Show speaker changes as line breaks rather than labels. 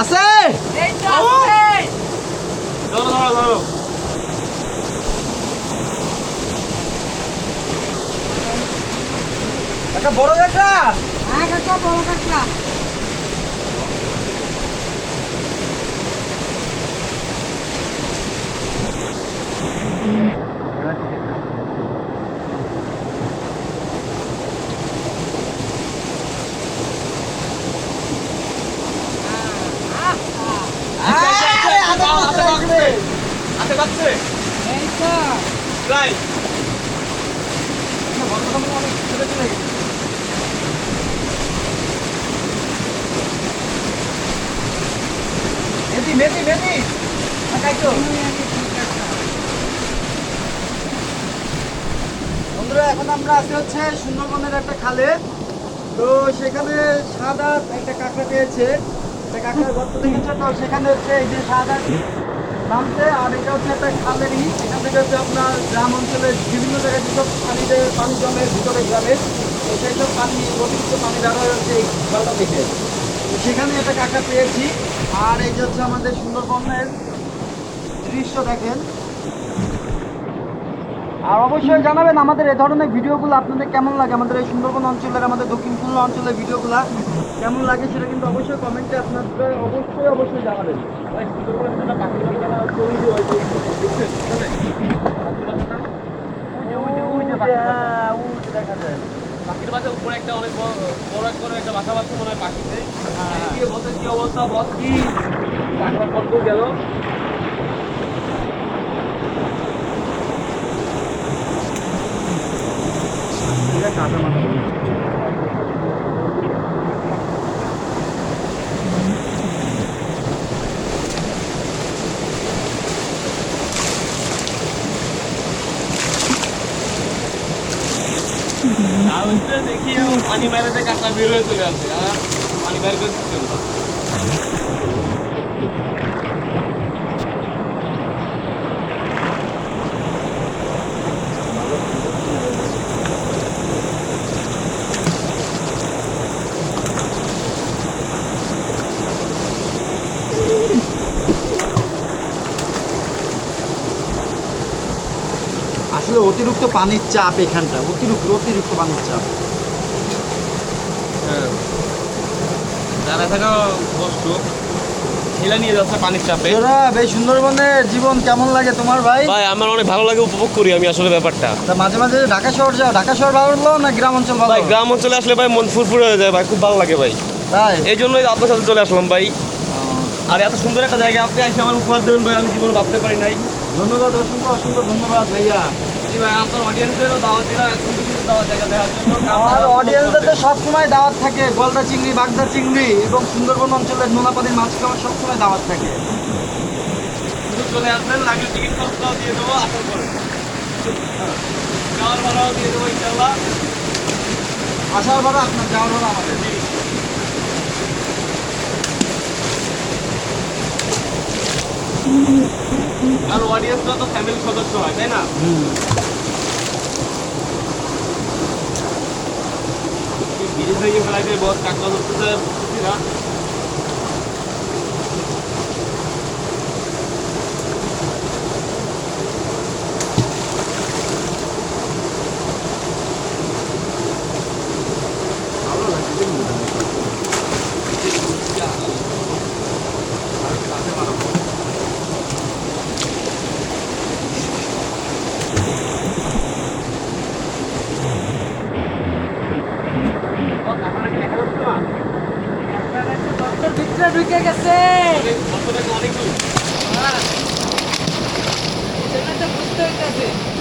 আছে?
একটা বড় একটা
হ্যাঁ কাকা বড় কাকা
আরে, আরে,
হাতে বাঁকছে হাতে বাঁকছে
এই তো
রাই
মেথি মেথি মেথি টাকাই তো। বন্ধুরা এখন আমরা আছি হচ্ছে সুন্দরবনের একটা খালে। তো সেখানে সাদা একটা কাঁকড়া পেয়েছে। কাঁকড়ার গর্ত দেখেছে? তো সেখানে হচ্ছে এই যে সাদা নামছে, আর এটা হচ্ছে একটা খালেরই এখান থেকে হচ্ছে আপনার গ্রাম অঞ্চলের বিভিন্ন জায়গায় যেসব পানিতে পানি জমে, ভিতরে গ্রামে সেই সব পানি, অতিরিক্ত পানি দ্বারা হচ্ছে এই খালটা থেকে। সেখানে একটা কাকা পেয়েছি। আর এই হচ্ছে আমাদের সুন্দরবনের দৃশ্য দেখেন। আর অবশ্যই জানাবেন আমাদের এই ধরনের ভিডিওগুলো আপনাদের কেমন লাগে? আমাদের এই সুন্দরবন অঞ্চলের আমাদের দক্ষিণ খুলনা অঞ্চলের ভিডিওগুলো কেমন লাগে সেটা কিন্তু অবশ্যই কমেন্টে আপনাদের অবশ্যই অবশ্যই জানাবেন।
পাখির
হ্যাঁ,
বাচ্চা উপরে একটা অনেক বড় বড় এক করে একটা বাসা বাচ্চা মনে হয় পাখিতে। বলতে কি অবস্থা বস? কি? গেল
এটা কাটা মাথা
আর হচ্ছে দেখি পানি বাইরে কাঁকড়া বের হয়ে চলে আসছে আর পানি বাইরে করে
আসলে অতিরিক্ত পানির চাপ এখানটা অতিরিক্ত অতিরিক্ত পানির চাপ।
হ্যাঁ। থাকা কষ্ট ঠেলা নিয়ে যাচ্ছে পানির চাপে।
তোরা বেশ সুন্দরবনের জীবন কেমন লাগে তোমার ভাই?
ভাই আমার অনেক ভালো লাগে উপভোগ করি আমি আসলে ব্যাপারটা।
তা মাঝে মাঝে ঢাকা শহর যাও ঢাকা শহর ভালো লাগল না গ্রাম অঞ্চল ভালো?
ভাই গ্রাম অঞ্চলে আসলে ভাই মন ফুরফুরে হয়ে যায় ভাই খুব ভালো লাগে ভাই।
তাই?
এই জন্যই আপনার সাথে চলে আসলাম ভাই। আর এত সুন্দর একটা জায়গা আপনি এসে আমার উপহার দেবেন ভাই আমি জীবন ভাবতে পারি নাই।
ধন্যবাদ অসংখ্য অসংখ্য ধন্যবাদ ভাইয়া। আমার অডিয়েন্সদের তো সবসময় দাওয়াত থাকে গলদা চিংড়ি বাগদা চিংড়ি এবং সুন্দরবন অঞ্চলের সবসময় দাওয়াত থাকে।
চলে আসবেন টিকিট খরচটাও দিয়ে দেবো যাওয়ার ভাড়াও দিয়ে দেবো ইনশাল্লাহ
আসার পরে আপনার যাওয়ার পরে আমাদের।
আর অডিয়েন্সরা তো ফ্যামিলির সদস্য হয় তাই না? বিদেশ থেকে ফেলাইতে বস কাজ ধরতেছে না?
Thank you.